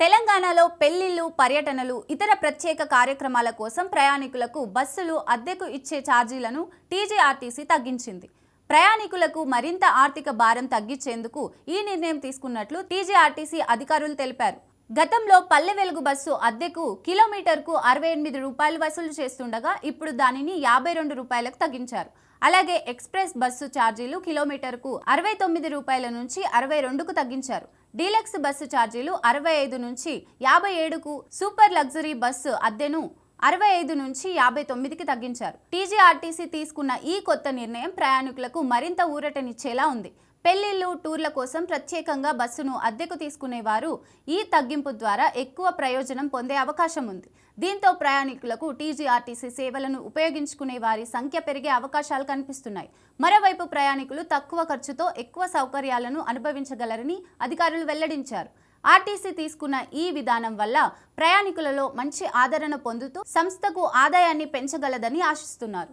తెలంగాణలో పెళ్ళిళ్ళు పర్యటనలు ఇతర ప్రత్యేక కార్యక్రమాల కోసం ప్రయాణికులకు బస్సులు అద్దెకు ఇచ్చే ఛార్జీలను టీజీఆర్టీసీ తగ్గించింది. ప్రయాణికులకు మరింత ఆర్థిక భారం తగ్గించేందుకు ఈ నిర్ణయం తీసుకున్నట్లు టీజీఆర్టీసీ అధికారులు తెలిపారు. గతంలో పల్లె వెలుగు బస్సు అద్దెకు కిలోమీటర్కు అరవై ఎనిమిది రూపాయలు వసూలు చేస్తుండగా ఇప్పుడు దానిని యాభై రెండు రూపాయలకు తగ్గించారు. అలాగే ఎక్స్ప్రెస్ బస్సు ఛార్జీలు కిలోమీటర్కు అరవై తొమ్మిది రూపాయల నుంచి అరవై రెండుకు తగ్గించారు. డీలక్స్ బస్సు ఛార్జీలు అరవై ఐదు నుంచి యాభై ఏడుకు సూపర్ లగ్జరీ బస్సు అద్దెను అరవై ఐదు నుంచి యాభై తొమ్మిదికి తగ్గించారు. టీజీఆర్టీసీ తీసుకున్న ఈ కొత్త నిర్ణయం ప్రయాణికులకు మరింత ఊరటనిచ్చేలా ఉంది. పెళ్ళిళ్ళు టూర్ల కోసం ప్రత్యేకంగా బస్సును అద్దెకు తీసుకునేవారు. ఈ తగ్గింపు ద్వారా ఎక్కువ ప్రయోజనం పొందే అవకాశం ఉంది. దీంతో ప్రయాణికులకు టీజీఆర్టీసీ సేవలను ఉపయోగించుకునే వారి సంఖ్య పెరిగే అవకాశాలు కనిపిస్తున్నాయి. మరోవైపు ప్రయాణికులు తక్కువ ఖర్చుతో ఎక్కువ సౌకర్యాలను అనుభవించగలరని అధికారులు వెల్లడించారు. ఆర్టీసీ తీసుకున్న ఈ విధానం వల్ల ప్రయాణికులలో మంచి ఆదరణ పొందుతూ సంస్థకు ఆదాయాన్ని పెంచగలదని ఆశిస్తున్నారు.